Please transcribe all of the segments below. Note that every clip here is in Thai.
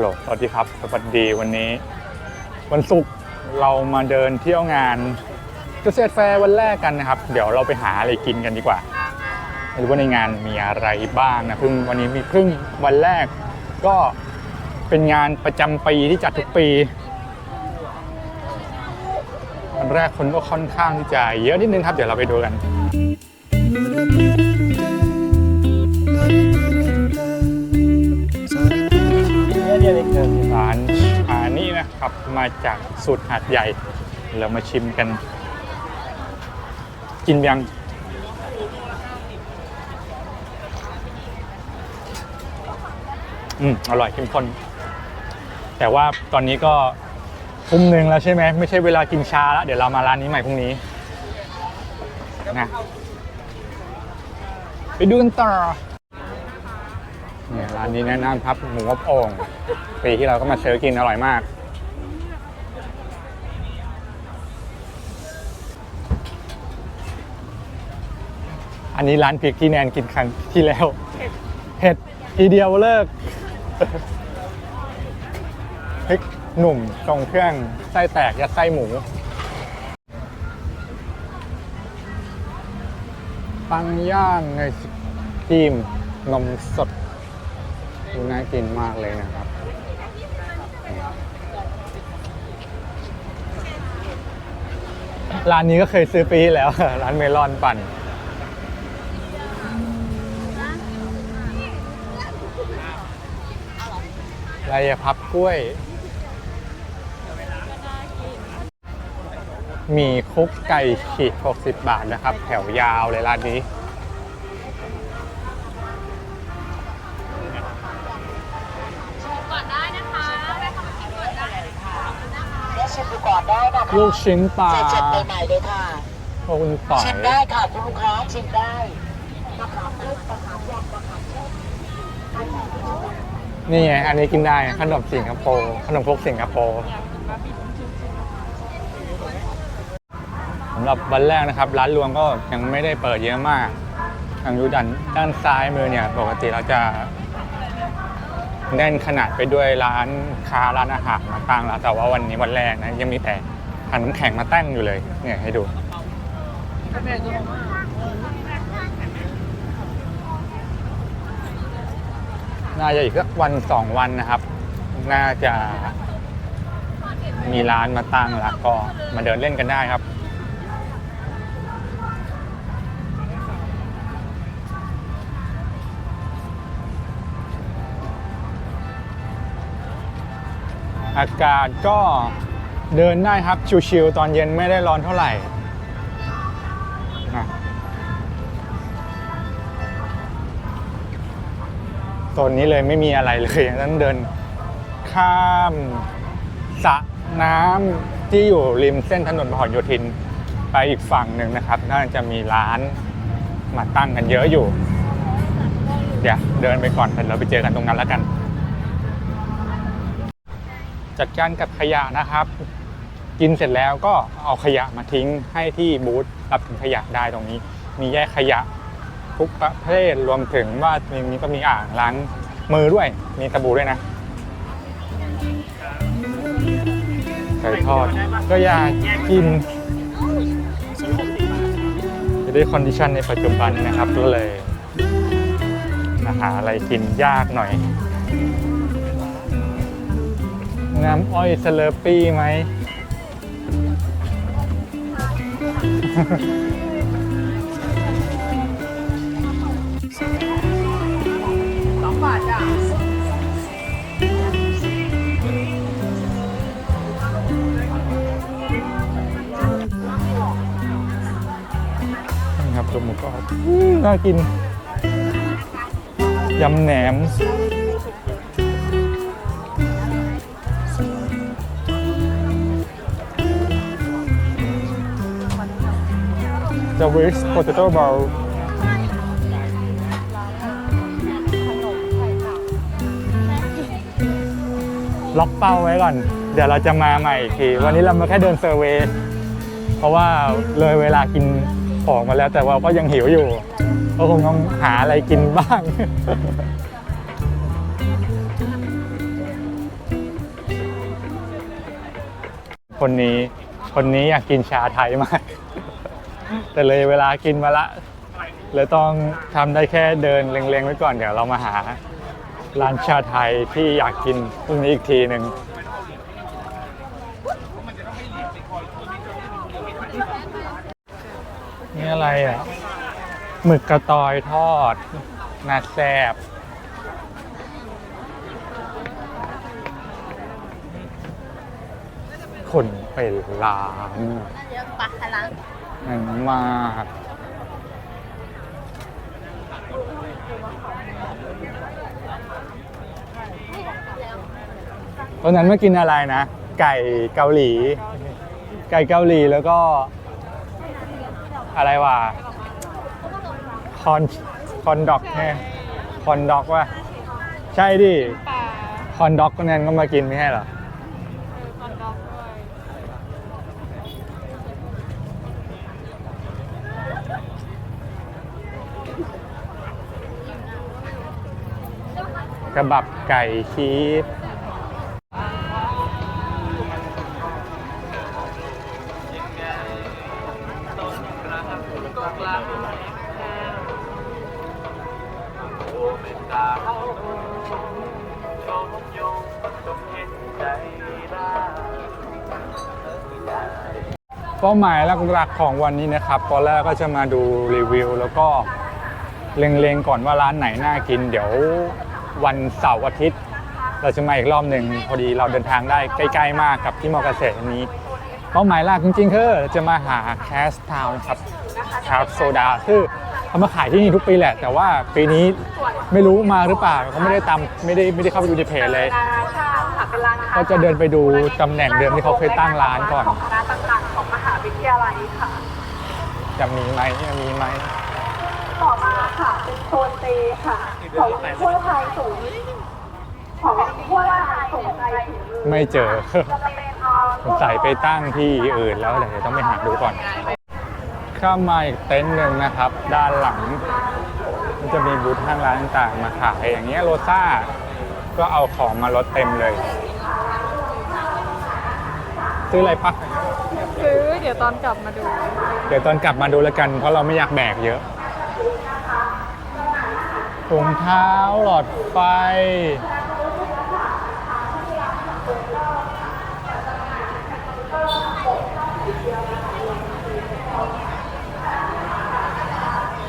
โหลสวัสดีครับ สวัสดีวันนี้ วันศุกร์เรามาเดินเที่ยวงานเกษตรแฟร์วันแรกกันนะครับ เดี๋ยวเราไปหาอะไรกินกันดีกว่าไม่รู้ว่าในงานมีอะไรบ้างนะเพิ่งวันนี้มีเพิ่งวันแรก ก็เป็นงานประจำปีที่จัดทุกปีวันแรกคนก็ค่อนข้างที่จะเยอะนิดนึงครับ เดี๋ยวเราไปดูกัน ร้านชานี่นะครับมาจากสูตรหาดใหญ่ เรามาชิมกัน กินยังอืมอร่อยเข้มข้นแต่ว่าตอนนี้ก็ทุ่มหนึ่งแล้วใช่ไหมไม่ใช่เวลากินชาแล้วเดี๋ยวเรามาร้านนี้ใหม่พรุ่งนี้นะไปดูกันต่อ เนี่ยร้านนี้แนะนำครับหมูอบโอ่งปีที่เราก็มาซื้อกินอร่อยมาก อันนี้ร้านพริกที่แนนกินครั้งที่แล้วเผ็ดทีเดียวเลิกพริกหนุ่มทรงเครื่องไส้แตกยัดไส้หมูปังย่างในยจิ้มนมสด ดูน่ากินมากเลยนะครับ ร้านนี้ก็เคยซื้อปีแล้ว ร้านเมลอนปั่นไรพับกล้วย มีคุกไก่ฉีก60 บาทนะครับ แถวยาวเลยร้านนี้ ลูกชิ้นปลาเจ็ดๆใหม่ๆเลยค่ะขอบคุณต่อยชิมได้ค่ะคุณลูกค้าชิมได้มะขามคุกมะขามยำมะขามคุกนี่ไงอันนี้กินได้ขนมสิงคโปร์ขนมครกสิงคโปร์สำหรับวันแรกนะครับ ร้านรวงก็ยังไม่ได้เปิดเยอะมาก ทางยูดันด้านซ้ายมือเนี่ย ปกติเราจะแน่นขนาดไปด้วยร้านค้าร้านอาหารมาตั้งแล้วแต่ว่าวันนี้วันแรกนะยังมีแต่ ถังน้ำแข็งมาตั้งอยู่เลย เนี่ยให้ดูน่าจะอีกสักวันสองวันนะครับ น่าจะมีร้านมาตั้งแล้วก็มาเดินเล่นกันได้ครับ อากาศก็ เดินได้ครับ ชิวๆตอนเย็นไม่ได้ร้อนเท่าไหร่นะโซนนี้เลยไม่มีอะไรเลยต้องเดินข้ามสระน้ำที่อยู่ริมเส้นถนนพหลโยธินไปอีกฝั่งหนึ่งนะครับ น่าจะมีร้านมาตั้งกันเยอะอยู่ เดี๋ยวเดินไปก่อนเดี๋ยวเราไปเจอกันตรงนั้นแล้วกัน จัดการกับขยะนะครับ กินเสร็จแล้วก็เอาขยะมาทิ้งให้ที่บูธรับถึงขยะได้ตรงนี้ มีแยกขยะทุกประเภทรวมถึงว่าในนี้ก็มีอ่างล้างมือด้วย มีสบู่ด้วยนะไก่ทอดก็อยากกินจะได้คอนดิชันในปัจจุบันนะครับก็เลยหาอะไรกินยากหน่อย น้ำอ้อยสเลอปี้ไหม สองบาทจ้ะนี่ครับตัวหมูกรอบอื้อน่ากิน ยำแหนม The Wish Potato Bowl ล็อกเป้าไว้ก่อน เดี๋ยวเราจะมาใหม่อีกที วันนี้เรามาแค่เดินเซอร์เวย์เพราะว่าเลยเวลากินของมาแล้วแต่ว่าก็ยังหิวอยู่ ก็คงต้องหาอะไรกินบ้าง คนนี้คนนี้อยากกินชาไทยมาก แต่เลยเวลากินมาละเลยต้องทำได้แค่เดินเล็งๆไว้ก่อนเดี๋ยวเรามาหาร้านชาไทยที่อยากกินพรุ่งนี้อีกทีหนึ่งนี่อะไรอะหมึกกระตอยทอดน่าแซ่บคนเป็นล้านเยอะปะลัง นั่นมากตอนนั้นเมื่อกินอะไรนะ ไก่เกาหลี ไก่เกาหลีแล้วก็ อะไรวะคอนคอนด็อกไงคอนด็อกว่ะใช่ดิคอนด็อกก็นั่นก็มากินไม่ใช่เหรอ คอนด็อกด้วย ก ระบับไก่ชีสเป้าหมายหลักๆของวันนี้นะครับตอนแรกก็จะมาดูรีวิว แล้วก็เล็งๆก่อนว่าร้านไหนน่ากิน เดี๋ยว วันเสาร์อาทิตย์ เราจะมาอีกรอบหนึ่งพอดีเราเดินทางได้ใกล้ ๆ มากกับที่มอเกษตรอันนี้เป้าหมายหลักจริงๆคือจะมาหาแคสทาวนะครับคาร์โซดาคือเขามาขายที่นี่ทุกปีแหละ แต่ว่าปีนี้ไม่รู้มาหรือเปล่าเขาไม่ได้ตามไม่ได้ไม่ได้เข้าไปดูในเพจเลยนานาชาติค่ะเป็นร้านค้าก็จะเดินไปดูตำแหน่งเดิมที่เขาเคยตั้งร้านก่อนของคณะต่างๆของมหาวิทยาลัยค่ะจะมีไหมจะมีไหม ต่อมาค่ะเป็นโซนเตค่ะ ของทั่วไทยสูงของทั่วไทยสูงใจถึงมือไม่เจอ จะเป็นเอ่อใส่ไปตั้งที่อื่นแล้วเดี๋ยวต้องไปหาดูก่อน ข้ามมาอีกเต็นท์หนึ่งนะครับ ด้านหลังมันจะมีบูธห้างร้านต่างๆ มาขายอย่างเงี้ยโรซ่า ก็เอาของมาลดเต็มเลย ซื้ออะไรปะซื้อเดี๋ยวตอนกลับมาดู เดี๋ยวตอนกลับมาดูแล้วกัน เพราะเราไม่อยากแบกเยอะ ถุงเท้าหลอดไฟ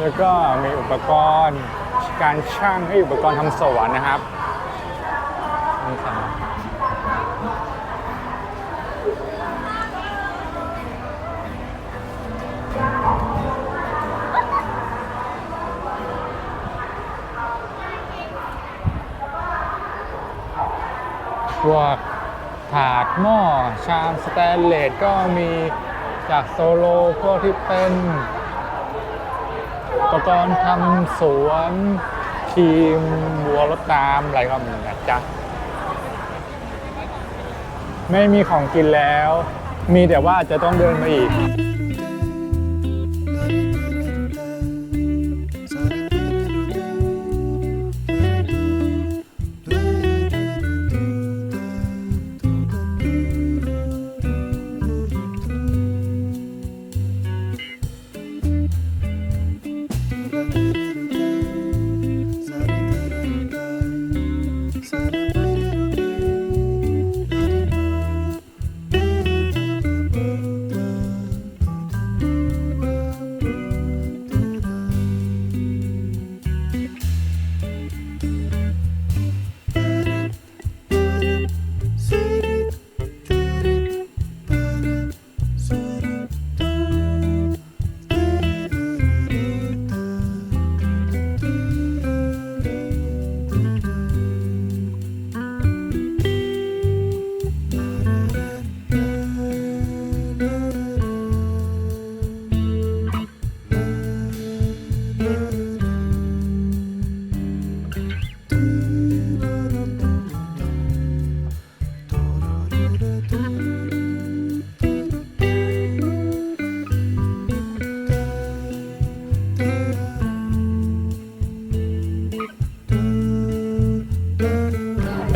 แล้วก็มีอุปกรณ์การช่างให้อุปกรณ์ทำสวนนะครับ พวกถาดหม้อชามสแตนเลสก็มีจากโซโลพวกที่เป็นอุปกรณ์ทำสวนครีมบัวรดน้ำอะไรก็มีนะจ๊ะ ไม่มีของกินแล้ว มีแต่ว่าจะต้องเดินมาอีก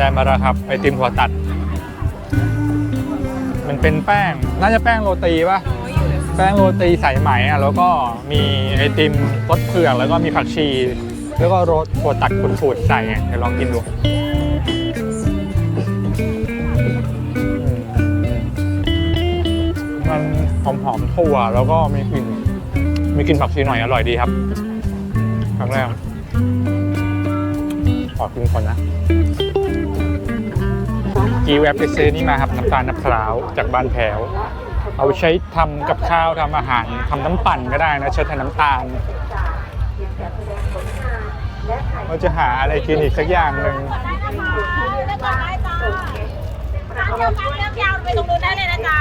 ได้มาแล้วครับไอติมหัวตัด มันเป็นแป้งน่าจะแป้งโรตีป่ะแป้งโรตีใส่ไหมอะแล้วก็มีไอติมรสเผือกแล้วก็มีผักชี แล้วก็รสถั่วตัดขูดๆใส่เดี๋ยวลองกินดูมันหอมๆถั่วแล้วก็มีกลิ่นมีกลิ่นผักชีหน่อยอร่อยดีครับครั้งแรกขอกินก่อนนะ กีแวบไปซื้อนี่มาครับน้ำตาลมะพร้าวจากบ้านแถวเอาใช้ทำกับข้าวทำอาหารทำน้ำปั่นก็ได้นะใช้แทนน้ำตาลเราจะหาอะไรกินอีกสักอย่างหนึ่งได้นะคะเลือกก่อนได้จ้าร้านเดียวกันเลือกยาวไปตรงนู้นได้เลยนะจ๊ะ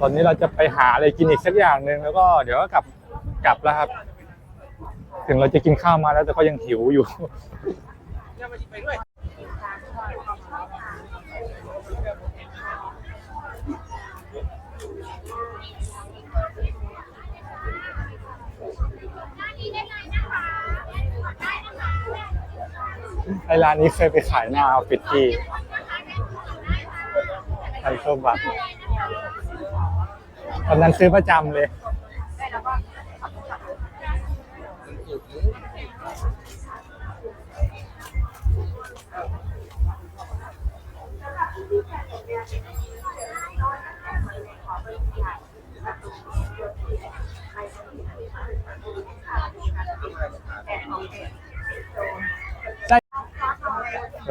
ตอนนี้เราจะไปหาอะไรกินอีกสักอย่างหนึ่งแล้วก็เดี๋ยวก็กลับกลับแล้วครับ ถึงเราจะกินข้าวมาแล้วแต่ก็ยังหิวอยู่ ไอร้านนี้เคยไปขายหน้าออฟฟิศที่ไทโซบัต ตอนนั้นซื้อประจำเลย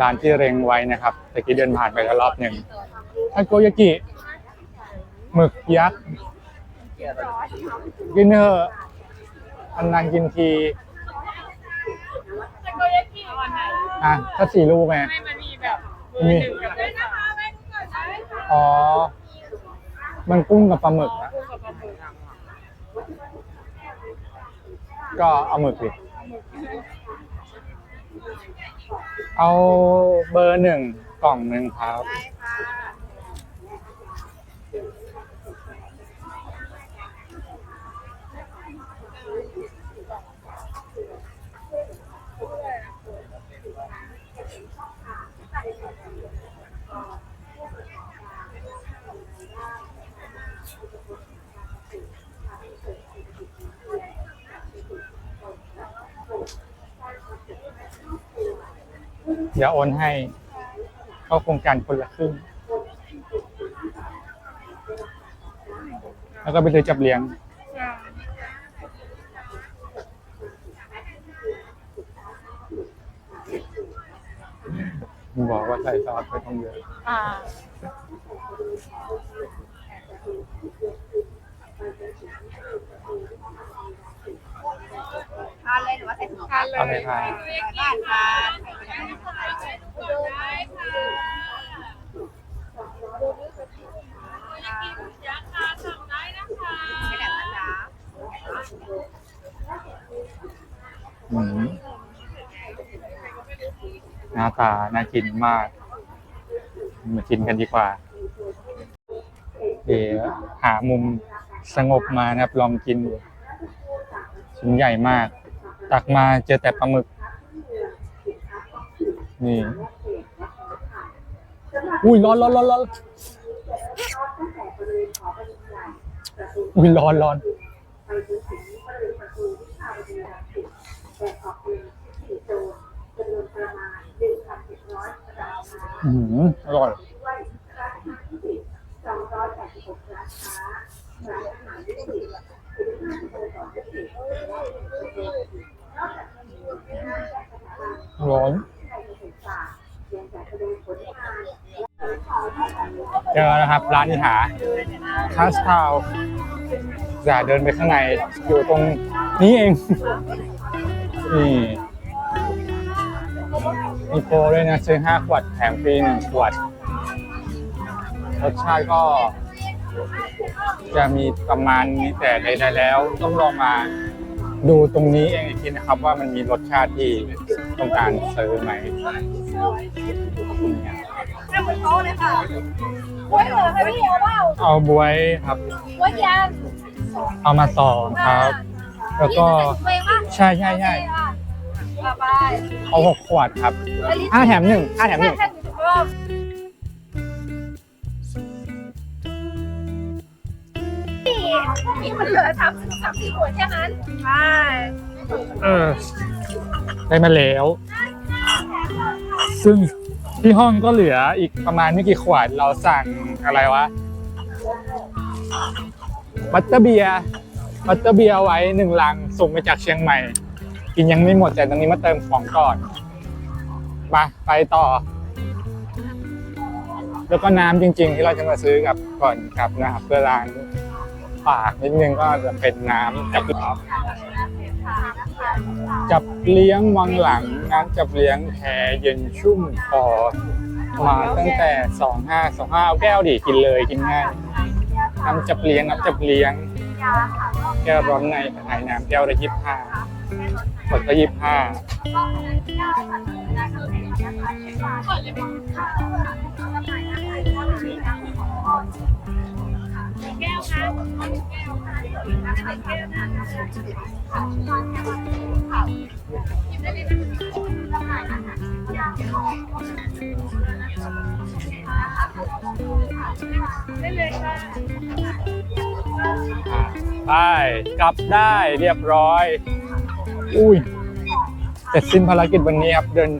ร้านที่เร็งไว้นะครับตะกี้เดินผ่านไปแล้วรอบหนึ่งทาโกยากิ หมึกยักษ์ กินเถอะอันนานกินทีแต่ก็ยังกี่วันไหนอะก็สี่ลูกไงไม่มันมีแบบมือหนึ่งกับได้นะคะไม่เกิดได้ค่ะอ๋อ มันกุ้งกับปลาหมึกอะคู่กับปลาหมึกก็เอาหมึกดิเอาเบอร์หนึ่งกล่องหนึ่งครับ เดี๋ยวโอนให้เข้าโครงการคนละครึ่ง แล้วก็ไปซื้อจับเลี้ยง บอกว่าใส่ซอสไปต้องเยอะ อ่า ทานเลยหรือว่าใส่ถุงทานเลยเอาเลยครับได้ค่ะดูได้ค่ะยักษ์ค่ะสั่งได้นะคะไม่ได้นะจ๊ะอืมหน้าตาน่ากินมาก มากินกันดีกว่าเดี๋ยวหามุมสงบมานะครับ ลองกินดูชิ้นใหญ่มาก ตักมาเจอแต่ปลาหมึก นี่ อุ้ยร้อนร้อนร้อนร้อนอุ้ยร้อนร้อนอืมอร่อย ร้อนเจอแล้วครับ ร้านอิหาคาสทาวอย่าเดินไปข้างในอยู่ตรงนี้เอง นี่มีโปรด้วยนะ ซื้อ5ขวดแถมฟรี1ขวด รสชาติก็ จะมีประมาณนี้แต่ใดๆแล้วต้องลองมา ดูตรงนี้เองอีกทีนะครับว่ามันมีรสชาติที่ต้องการซื้อไหมนั่งบนโต๊ะเลยค่ะกล้วยเหรอคะพี่เอาเปล่าเอาบวยครับกล้วยยางเอามาสองครับ แล้วก็ใช่ใช่ใช่บ๊ายบายเอาหกขวดครับห้าแถมหนึ่งห้าแถมหนึ่ง นี่มันเหลือสามสิบสามสี่ขวดแค่นั้นใช่เออ ได้มาแล้ว ซึ่งที่ห้องก็เหลืออีกประมาณไม่กี่ขวด เราสั่งอะไรวะ บัตเตอร์เบียร์บัตเตอร์เบียร์ไว้หนึ่งลังส่งมาจากเชียงใหม่ กินยังไม่หมดแต่ตอนนี้มาเติมของก่อน มาไปต่อ แล้วก็น้ำจริง ๆ ที่เราจะมาซื้อกับก่อนครับนะครับ เพื่อล้าง ปากนิดนึงก็จะเป็นน้ำกับจับเลี้ยงวังหลังน้ำจับเลี้ยงแพเย็นชุ่มคอมาตั้งแต่สองห้าสองห้าเอาแก้วดิกินเลยกินง่ายน้ำจับเลี้ยงน้ำจับเลี้ยง แก้วร้อนในภายในน้ำแก้วละยี่สิบห้าขวดละยี่สิบห้า แก้วครับไปกลับได้เรียบร้อย อุ้ยเสร็จสิ้นภารกิจวันนี้ครับเดิน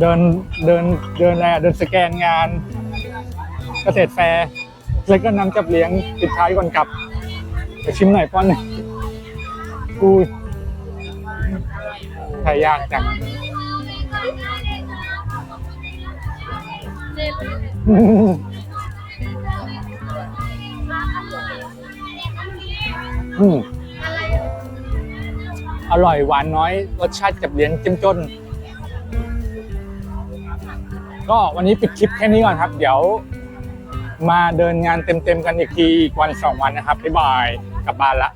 เดินเดินเดินอะไรอะเดินสแกนงานเกษตรแฟร์ แล้วก็นำจับเลี้ยงปิดท้ายก่อนกลับไปชิมหน่อยป้อนหนึ่งอุ้ยทายยากจังอืมอร่อยหวานน้อย รสชาติจับเลี้ยงเจ้มจนก็วันนี้ปิดคลิปแค่นี้ก่อนครับ เดี๋ยว มาเดินงานเต็มๆกันอีกทีอีกวันสองวันนะครับบ๊ายบายกลับบ้านละ